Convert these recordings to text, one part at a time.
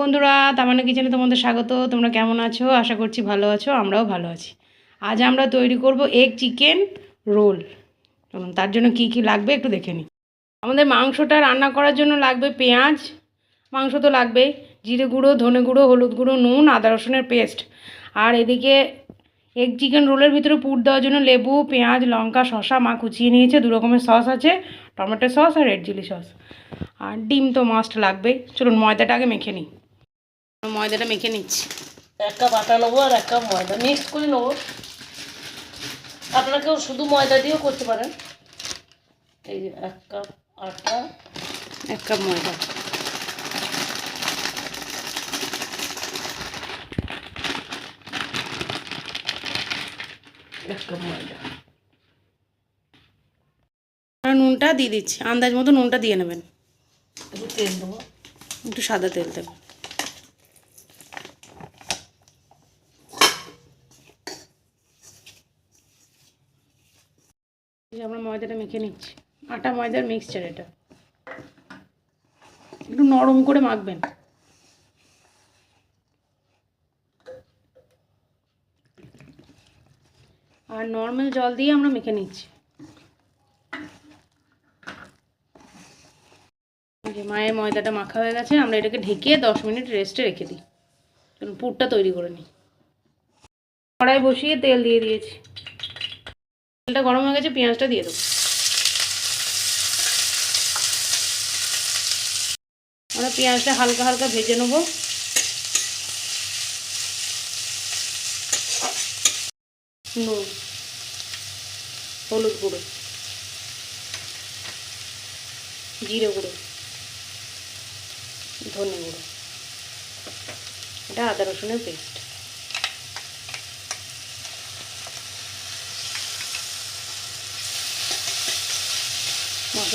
বন্ধুরা, তামান্না কিচেনে তোমাদের স্বাগত। তোমরা কেমন আছো? আশা করছি ভালো আছো, আমরাও ভালো আছি। আজ আমরা তৈরি করব এগ চিকেন রোল তার জন্য কি কি লাগবে একটু দেখে নিই। আমাদের মাংসটা রান্না করার জন্য লাগবে পেঁয়াজ, মাংস তো লাগবেই, জিরে গুঁড়ো, ধনে গুঁড়ো, হলুদ গুঁড়ো, নুন, আদা রসুনের পেস্ট। আর এদিকে এগ চিকেন রোলের ভিতরে পুর দেওয়ার জন্য লেবু, পেঁয়াজ, লঙ্কা, শসা, মা কুচিয়ে নিয়েছে, দু রকমের সস আছে, টমেটো সস আর রেড চিলি সস আর ডিম তো মাস্ট লাগবেই। চলুন, ময়দাটা আগে মেখে নিই। ময়দাটা মেখে নিচ্ছি। এক কাপ আটা নেব আর এক কাপ ময়দা। মিক্স করে নেব। আপনারা কেউ শুধু ময়দা দিয়েও করতে পারেন। এই যে এক কাপ আটা। এক কাপ ময়দা। এক কাপ ময়দা। নুনটা দিয়ে দিচ্ছি। আন্দাজ মতো নুনটা দিয়ে নেবেন। একটু তেল দেবো। একটু সাদা তেল দেবেন এই আমরা ময়দাটা মেখে নিচ্ছি। আটা, ময়দার মিক্সচার এটা। একটু নরম করে মাখবেন। আর নর্মাল জল দিয়ে আমরা মেখে নিচ্ছি। মায়ের ময়দাটা মাখা হয়ে গেছে, আমরা এটাকে ঢেকে দশ মিনিট রেস্টে রেখে দিই। চলুন পুরটা তৈরি করে নিই। কড়াই বসিয়ে তেল দিয়ে দিয়েছি। তেলটা গরম হয়ে গেছে, পেঁয়াজটা দিয়ে দেবো। আমরা পেঁয়াজটা হালকা হালকা ভেজে নেব। নুন, হলুদ গুঁড়ো, জিরে গুঁড়ো, ধনে গুঁড়ো। এটা আদা রসুনের পেস্ট।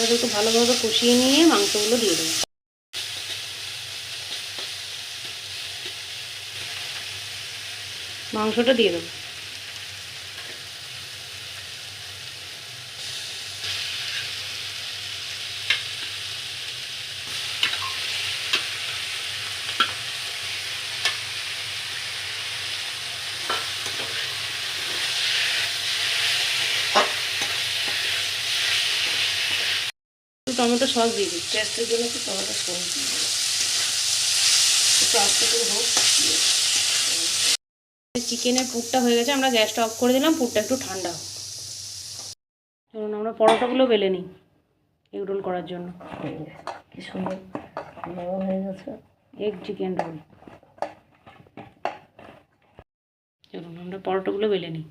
মশলাটা একটু ভালোভাবে কষিয়ে নিয়ে মাংসগুলো দিয়ে দেবো। মাংসটা দিয়ে দেবো একটু টমেটো সস দিয়ে দিই টেস্টের জন্য একটু টমেটো সস দিয়ে দিই একটু আস্তে করে হোক। চিকেনের পুরটা হয়ে গেছে আমরা গ্যাসটা অফ করে দিলাম পুরটা একটু ঠান্ডা হোক। ধরুন আমরা পরোটাগুলো বেলে নিই এগ রোল করার জন্য। কি সুন্দর। নরম হয়ে গেছে। এগ চিকেন রোল চলুন আমরা পরোটাগুলো বেলে নিই।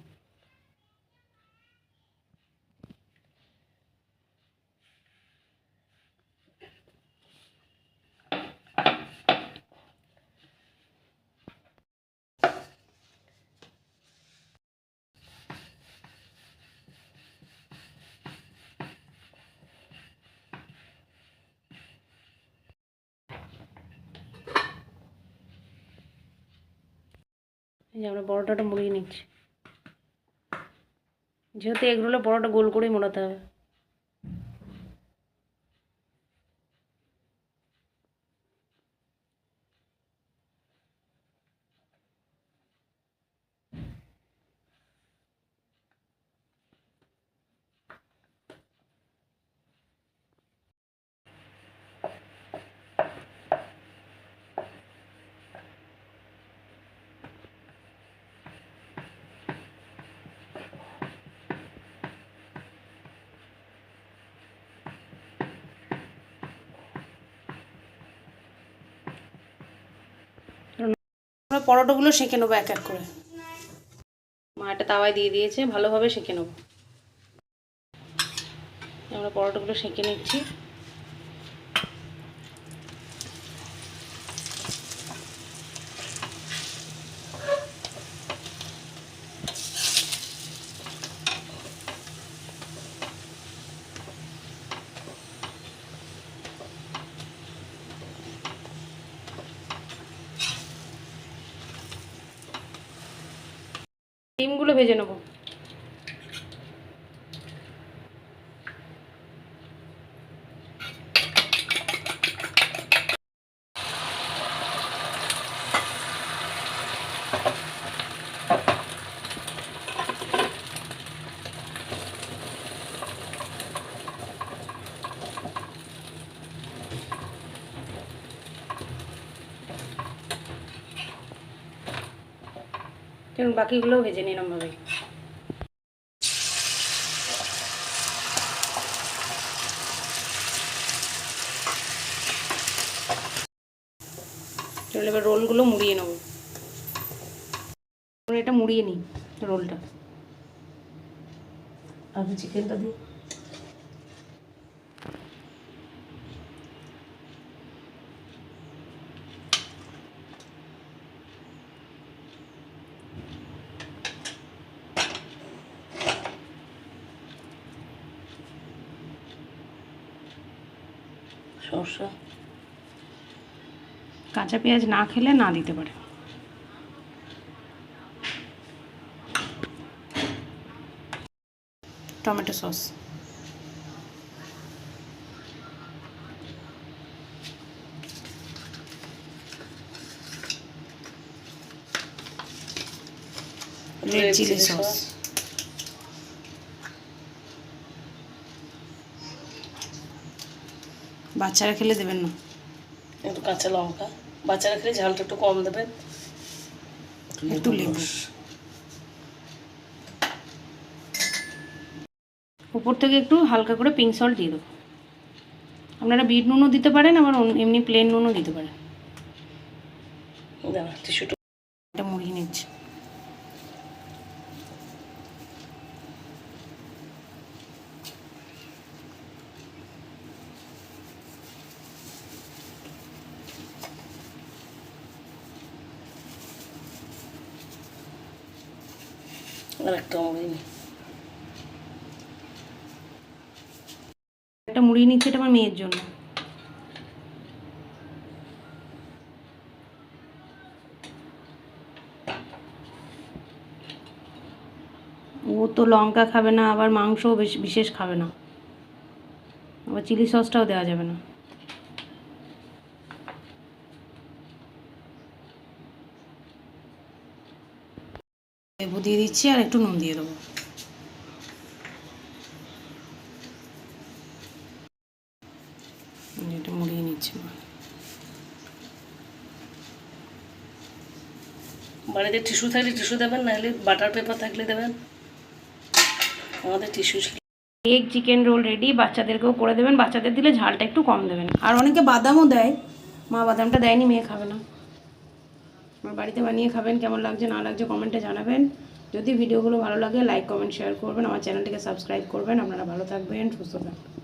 যে আমরা পরোটাটা মুড়িয়ে নিচ্ছি। যেহেতু এগরোলে পরোটা গোল করেই মোড়াতে হবে। আমরা পরোটাগুলো সেঁকে নেব এক এক করে। মা একটা তাওয়ায় দিয়ে দিয়েছে, ভালোভাবে সেঁকে নেব। আমরা পরোটাগুলো সেঁকে নিচ্ছি। ডিমগুলো ভেজে নেব। কারণ বাকিগুলোও ভেজে নিলাম ভাবে এবার রোলগুলো মুড়িয়ে নেব। এটা মুড়িয়ে নিই রোলটা। আর চিকেনটা দিই। শসা কাঁচা পেঁয়াজ না খেলে না দিতে পারে। Tomato sauce. Red chilli sauce বাচ্চারা খেলে দেবেন না। একটু কাঁচা লঙ্কা। বাচ্চারা খেলে ঝালটা একটু কম দেবেন। একটু লেবু। উপর থেকে একটু হালকা করে পিঙ্ক সল্ট দিয়ে দেবো। আপনারা বিট নুনও দিতে পারেন আবার অন্য- এমনি প্লেন নুনও দিতে পারেন। টিস্যুটা এটা মুড়িয়ে নিচ্ছে আর একটা মুড়ি নিচ্ছে এটা আমার মেয়ের জন্য। ও তো লঙ্কা খাবে না, আবার মাংসও বেশ বিশেষ খাবে না। আবার চিলি সসটাও দেওয়া যাবে না। দিয়ে দিচ্ছি আর একটু নুন দিয়ে দেবো। এটা মুড়িয়ে নিচ্ছি বাড়িতে টিস্যু থাকলে টিস্যু দেবেন নাহলে বাটার পেপার থাকলে দেবেন। আমাদের টিস্যু ছিল। এগ চিকেন রোল রেডি বাচ্চাদেরকেও করে দেবেন। বাচ্চাদের দিলে ঝালটা একটু কম দেবেন। আর অনেকে বাদামও দেয়। মা বাদামটা দেয়নি মেয়ে খাবে না। আমার বাড়িতে বানিয়ে খাবেন কেমন লাগছে না লাগছে কমেন্টে জানাবেন। যদি ভিডিওগুলো ভালো লাগে লাইক কমেন্ট শেয়ার করবেন, আমার চ্যানেলটিকে সাবস্ক্রাইব করবেন। আপনারা ভালো থাকবেন, সুস্থ থাকবেন।